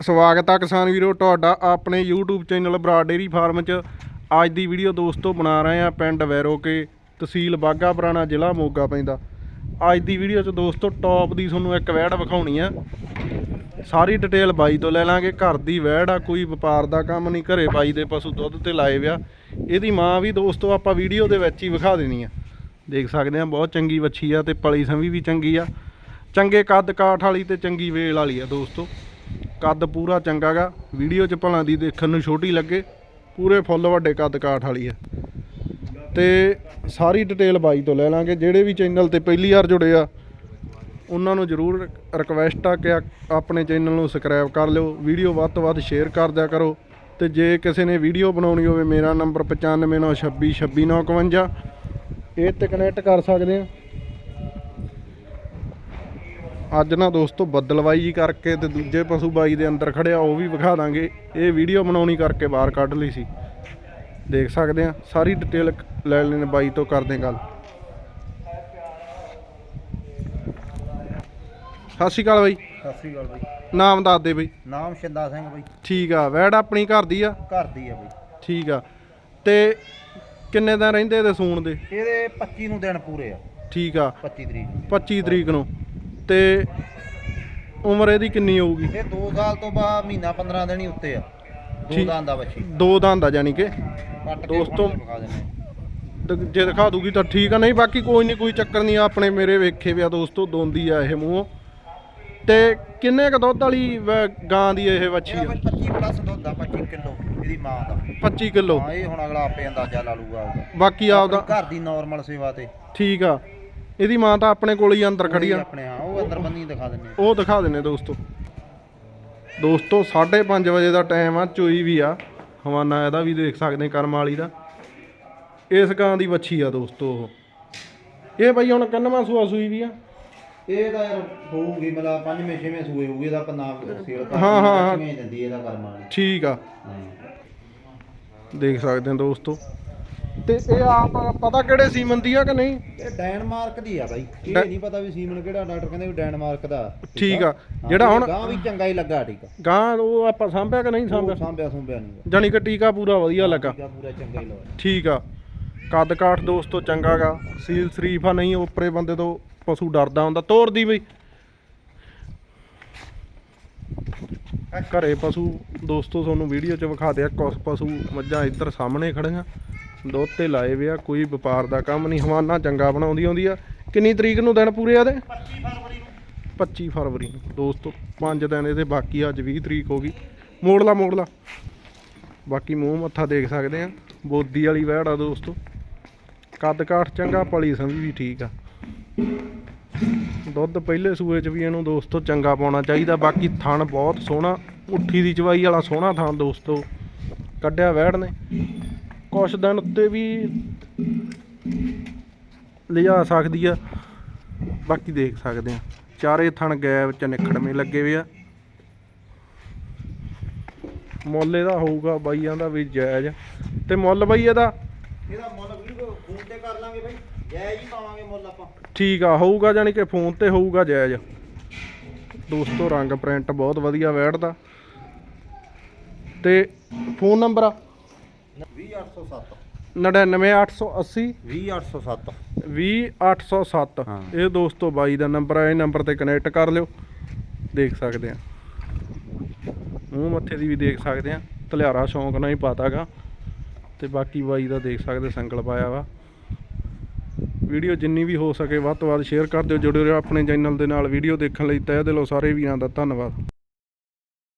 ਸਵਾਗਤ ਆ ਕਿਸਾਨ ਵੀਰੋ, ਤੁਹਾਡਾ ਆਪਣੇ YouTube channel Brar dairy farm 'ਚ। ਅੱਜ ਦੀ ਵੀਡੀਓ ਦੋਸਤੋ ਬਣਾ ਰਹੇ ਆ ਪਿੰਡ ਵੈਰੋਕੇ ਤਹਿਸੀਲ ਬਾਗਾ ਪੁਰਾਣਾ, ਜ਼ਿਲ੍ਹਾ ਮੋਗਾ ਪੈਂਦਾ। ਅੱਜ ਦੀ ਵੀਡੀਓ 'ਚ ਦੋਸਤੋ ਟੌਪ ਦੀ ਤੁਹਾਨੂੰ ਇੱਕ ਵੈੜ ਵਿਖਾਉਣੀ ਆ। ਸਾਰੀ ਡਿਟੇਲ ਬਾਈ ਤੋਂ ਲੈ ਲਾਂਗੇ। ਘਰ ਦੀ ਵੈੜ ਆ, ਕੋਈ ਵਪਾਰ ਦਾ ਕੰਮ ਨਹੀਂ, ਘਰੇ ਬਾਈ ਦੇ ਪਸ਼ੂ ਦੁੱਧ ਤੇ ਲਾਏ ਵਿਆ। ਇਹਦੀ ਮਾਂ ਵੀ ਦੋਸਤੋ ਆਪਾਂ ਵੀਡੀਓ ਦੇ ਵਿੱਚ ਹੀ ਵਿਖਾ ਦੇਣੀ ਆ। ਦੇਖ ਸਕਦੇ ਆ, ਬਹੁਤ ਚੰਗੀ ਵੱਛੀ ਆ ਤੇ ਪਲੀ ਸੰਵੀ ਵੀ ਚੰਗੀ ਆ। ਚੰਗੇ ਕੱਦ ਕਾਠ ਵਾਲੀ ਤੇ ਚੰਗੀ ਵੇਲ ਵਾਲੀ ਆ ਦੋਸਤੋ। ਕੱਦ ਪੂਰਾ ਚੰਗਾ ਗਾ। ਵੀਡੀਓ 'ਚ ਭਲਾਂ ਦੀ ਦੇਖਣ ਨੂੰ ਛੋਟੀ ਲੱਗੇ। ਪੂਰੇ ਫੁੱਲ ਵੱਡੇ ਕੱਦ ਕਾਠ ਵਾਲੀ ਹੈ ਤੇ ਸਾਰੀ ਡਿਟੇਲ ਬਾਈ ਤੋਂ ਲੈ ਲਾਂਗੇ। ਜਿਹੜੇ ਵੀ ਚੈਨਲ ਤੇ ਪਹਿਲੀ ਵਾਰ ਜੁੜੇ ਆ, ਉਹਨਾਂ ਨੂੰ ਜਰੂਰ ਰਿਕਵੈਸਟ ਆ ਕਿ ਆਪਣੇ ਚੈਨਲ ਨੂੰ ਸਬਸਕ੍ਰਾਈਬ ਕਰ ਲਿਓ। ਵੀਡੀਓ ਵੱਧ ਤੋਂ ਵੱਧ ਸ਼ੇਅਰ ਕਰ ਦਿਆ ਕਰੋ। ਤੇ ਜੇ ਕਿਸੇ ਨੇ ਵੀਡੀਓ ਬਣਾਉਣੀ ਹੋਵੇ, ਮੇਰਾ ਨੰਬਰ 9596262951 ਇਹ ਤੇ ਕਨੈਕਟ ਕਰ ਸਕਦੇ ਆ। ਅੱਜ ਨਾ ਦੋਸਤੋ ਬੱਦਲਵਾਈ ਜੀ ਕਰਕੇ ਤੇ ਦੂਜੇ ਪਸ਼ੂ ਬਾਈ ਦੇ ਅੰਦਰ ਖੜਿਆ ਉਹ ਵੀ ਵਿਖਾ ਦਾਂਗੇ। ਇਹ ਵੀਡੀਓ ਬਣਾਉਣੀ ਕਰਕੇ ਬਾਹਰ ਕੱਢ ਲਈ ਸੀ। ਦੇਖ ਸਕਦੇ ਆ ਸਾਰੀ ਡਿਟੇਲ ਲੈ ਲੈਣੇ ਬਾਈ ਤੋਂ ਕਰਦੇ ਗੱਲ। ਸਤਿ ਸ਼੍ਰੀ ਅਕਾਲ ਬਾਈ। ਸਤਿ ਸ੍ਰੀ ਅਕਾਲ ਬਈ। ਨਾਮ ਦੱਸ ਦੇ ਬਾਈ। ਨਾਮ ਸ਼ਿੰਦਾ ਸਿੰਘ ਬਈ। ਠੀਕ ਆ ਵੈੜ ਆਪਣੀ ਘਰ ਦੀ ਆ? ਘਰ ਦੀ ਆ ਬਈ। ਠੀਕ ਆ ਤੇ ਕਿੰਨੇ ਦਿਨ ਰਹਿੰਦੇ ਇਹਦੇ ਸੂਣ ਦੇ? ਇਹਦੇ 25 ਨੂੰ ਦਿਨ ਪੂਰੇ ਆ। ਠੀਕ ਆ। 25 ਤਰੀਕ ਨੂੰ। 25 ਤਰੀਕ ਨੂੰ। ਤੇ ਉਮਰ ਇਹਦੀ ਕਿੰਨੀ ਹੋਊਗੀ? ਇਹ 2 ਸਾਲ ਤੋਂ ਬਾਅਦ ਮਹੀਨਾ 15 ਦਿਨ ਹੀ ਉੱਤੇ ਆ। ਦੋ ਠੀਕ। ਦਾਂ ਦਾ ਬੱਚੀ। ਦੋ ਦੰਦ ਆ ਜਾਨੀ ਕਿ? ਦੋਸਤੋ- ਹੁਣ ਵਿਖਾ ਦਿੰਦੇ ਆ। ਤੇ ਜੇ ਦਿਖਾ ਦੂਗੀ ਤਾਂ ਠੀਕ ਆ ਨਹੀਂ ਬਾਕੀ ਕੋਈ ਨਹੀਂ ਕੋਈ ਚੱਕਰ ਨਹੀਂ ਆਪਣੇ ਮੇਰੇ ਵੇਖੇ ਵਿਆ ਦੋਸਤੋ ਦੋਂਦੀ ਆ ਇਹ ਮੂੰਹ। ਤੇ ਕਿੰਨੇ ਕ ਦੁੱਧ ਵਾਲੀ ਵੈ- ਗਾਂ ਦੀ ਇਹ ਵੱਛੀ ਆ? ਬਈ 25 ਪਲੱਸ ਦੁੱਧ ਆ 25 ਕਿਲੋ ਇਹਦੀ ਮਾਂ ਦਾ। 25 ਕਿਲੋ। ਹਾਂ ਇਹ ਹੁਣ ਅਗਲਾ ਆਪੇ ਅੰਦਾਜ਼ਾ ਲਾ ਲੂਗਾ। ਉਹਦਾ ਬਾਕੀ ਆਪਦਾ ਘਰ ਦੀ ਨਾਰਮਲ ਸੇਵਾ ਤੇ। ਠੀਕ ਆ। ਇਹਦੀ ਮਾਂ ਤਾਂ ਆਪਣੇ ਕੋਲ ਹੀ ਅੰਦਰ ਖੜੀ ਆ। ਆਪਣੇ ਹਾਂ ਉਹ ਅੰਦਰ ਬੰਨੀ ਦਿਖਾ ਆ। ਉਹ ਦਿਖਾ ਦਿੰਨੇ ਦੋਸਤੋ। ਦੋਸਤੋ 5:30 ਵਜੇ ਦਾ ਟਾਈਮ ਆ ਚੋਈ ਵੀ ਆ। ਹਵਾਨਾ ਇਹਦਾ ਵੀ ਦੇਖ ਸਕਦੇ ਕਰਮ ਵਾਲੀ ਦਾ। ਇਸ ਗਾਂ ਦੀ ਵੱਛੀ ਆ ਦੋਸਤੋ ਉਹ। ਇਹ ਬਈ ਹੁਣ ਕੰਨਵਾ ਸੂਆ ਸੂਈ ਵੀ ਆ? ਇਹ ਤਾਂ ਯਾਰ ਹੋਊਗੀ ਮਤਲਬ ਪੰਜਵੇਂ ਛੇਵੇਂ ਸੂਏ ਹੋਊਗੀ ਇਹਦਾ ਆਪਾਂ ਨਾਮ ਸੇਲ ਹਾਂ, ਹਾਂ, ਹਾਂ। ਦਿੰਦੀ ਇਹਦਾ ਕਰਮਾਂ ਵਾਲੀ। ਠੀਕ ਆ। ਹਾਂ। ਦੇਖ ਸਕਦੇ ਹੋ ਦੋਸਤੋ। ਤੇ ਇਹ ਆਪ ਪਤਾ ਕਿਹੜੇ ਸੀਮਨ ਦੀ ਆ ਕਿ ਨਹੀਂ? ਇਹ ਡੈਨਮਾਰਕ ਦੀ ਆ ਬਾਈ। ਇਹ ਡੈ- ਨਹੀਂ ਪਤਾ ਵੀ ਸੀਮਨ ਕਿਹੜਾ ਡਾਕਟਰ ਕਹਿੰਦੇ ਵੀ ਡੈਨਮਾਰਕ ਦਾ। ਠੀਕ ਆ। ਜਿਹੜਾ ਹੁਣ- ਗਾਂ ਵੀ ਚੰਗਾ ਹੀ ਲੱਗਾ ਠੀਕ ਆ। ਗਾਂ ਉਹ ਆਪਾਂ ਸਾਂਭਿਆ ਕਿ ਨਹੀਂ ਸਾਂਭਿਆ? ਸਾਂਭਿਆ ਸਾਂਭਿਆ ਨਹੀਂ। ਜਾਨੀ ਕਿ ਟੀਕਾ ਪੂਰਾ ਵਧੀਆ ਲੱਗਾ। ਟੀਕਾ ਪੂਰਾ ਚੰਗਾ ਹੀ ਲਾਇਆ ਠੀਕ ਆ। ਕੱਦ ਕਾਠ ਦੋਸਤੋ ਚੰਗਾ ਗਾ। ਸੀਲ ਸ਼ਰੀਫ ਆ ਨਹੀਂ ਉੱਪਰੇ ਬੰਦੇ ਤੋਂ ਪਸ਼ੂ ਡਰਦਾ ਹੁੰਦਾ। ਤੋਰਦੀ ਬਈ। ਘਰੇ ਪਸ਼ੂ ਦੋਸਤੋ ਤੁਹਾਨੂੰ ਵੀਡੀਓ 'ਚ ਵਿਖਾ ਦਿਆ। ਕੁਛ ਪਸ਼ੂ ਮੱਝਾਂ ਇੱਧਰ ਸਾਹਮਣੇ ਖੜੀਆਂ। ਦੁੱਧ ਤੇ ਲਾਏ ਵੇ ਆ ਕੋਈ ਵਪਾਰ ਦਾ ਕੰਮ ਨਹੀਂ ਹਵਾਨਾ ਚੰਗਾ ਬਣਾਉਂਦੀ ਆਉਂਦੀ ਆ। ਕਿੰਨੀ ਤਰੀਕ ਨੂੰ ਦਿਨ ਪੂਰੇ ਆ ਇਹਦੇ 25 ਫਰਵਰੀ ਨੂੰ। 25 ਫਰਵਰੀ ਨੂੰ। ਦੋਸਤੋ 5 ਦਿਨ ਇਹਦੇ ਬਾਕੀ ਅੱਜ 20 ਤਰੀਕ ਹੋ ਗਈ। ਮੋੜਲਾ ਮੋੜਲਾ। ਬਾਕੀ ਮੂੰਹ ਮੱਥਾ ਦੇਖ ਸਕਦੇ ਆ। ਬੋਦੀ ਵਾਲੀ ਵਹਿੜ ਆ ਦੋਸਤੋ। ਕੱਦ ਕਾਠ ਚੰਗਾ ਪਲੀ ਸੰਭੀ ਵੀ ਠੀਕ ਆ। ਦੁੱਧ ਪਹਿਲੇ ਸੂਏ 'ਚ ਵੀ ਇਹਨੂੰ ਦੋਸਤੋ ਚੰਗਾ ਪਾਉਣਾ ਚਾਹੀਦਾ। ਬਾਕੀ ਥਣ ਬਹੁਤ ਸੋਹਣਾ। ਉੱਠੀ ਦੀ ਚਵਾਈ ਵਾਲਾ ਸੋਹਣਾ ਥਣ ਦੋਸਤੋ। ਕੱਢਿਆ ਵਹਿੜ ਨੇ। ਕੁਛ ਦਿਨ ਉੱਤੇ ਵੀ ਲਿਜਾ ਸਕਦੀ ਆ। ਬਾਕੀ ਦੇਖ ਸਕਦੇ ਆ। ਚਾਰੇ ਥਣ ਗੈਬ ਚ ਨਿਖੜਵੇਂ ਲੱਗੇ ਹੋਏ ਆ। ਮੁੱਲ ਇਹਦਾ ਹੋਊਗਾ ਬਾਈਆਂ ਦਾ ਵੀ ਜਾਇਜ਼। ਤੇ ਮੁੱਲ ਬਾਈ ਇਹਦਾ? ਇਹਦਾ ਮੁੱਲ ਵੀਡੀਓ ਫੋਨ ਤੇ ਕਰ ਲਾਂਗੇ ਬਾਈ। ਜਾਇਜ਼ ਹੀ ਪਾਵਾਂਗੇ ਮੁੱਲ ਆਪਾਂ। ਠੀਕ ਆ ਹੋਊਗਾ ਜਾਨੀ ਕਿ ਫੋਨ ਤੇ ਹੋਊਗਾ ਜਾਇਜ਼। ਦੋਸਤੋ ਰੰਗ ਪ੍ਰਿੰਟ ਬਹੁਤ ਵਧੀਆ ਬੈਠਦਾ ਤੇ ਫੋਨ ਨੰਬਰ ਆ? 20807 99880 20807 20807 ਹਾਂ। ਇਹ ਦੋਸਤੋ ਬਾਈ ਦਾ ਨੰਬਰ ਆ ਇਹ ਨੰਬਰ ਤੇ ਕਨੈਕਟ ਕਰ ਲਿਓ। ਦੇਖ ਸਕਦੇ ਆ। ਮੂੰਹ ਮੱਥੇ ਦੀ ਵੀ ਦੇਖ ਸਕਦੇ ਆ। ਤਲਿਆਰਾ ਸ਼ੌਂਕ ਨਾਲ ਹੀ ਪਾਤਾਗਾ। ਤੇ ਬਾਕੀ ਬਾਈ ਦਾ ਦੇਖ ਸਕਦੇ ਸੰਗਲ ਪਾਇਆ ਵਾ। ਵੀਡੀਓ ਜਿੰਨੀ ਵੀ ਹੋ ਸਕੇ ਵੱਧ ਤੋਂ ਵੱਧ ਸ਼ੇਅਰ ਕਰ ਦਿਓ। ਜੁੜੇ ਰਹੋ ਆਪਣੇ ਚੈਨਲ ਦੇ ਨਾਲ। ਵੀਡੀਓ ਦੇਖਣ ਲਈ ਤਹਿ ਦਿਲੋਂ ਸਾਰੇ ਵੀਰਾਂ ਦਾ ਧੰਨਵਾਦ।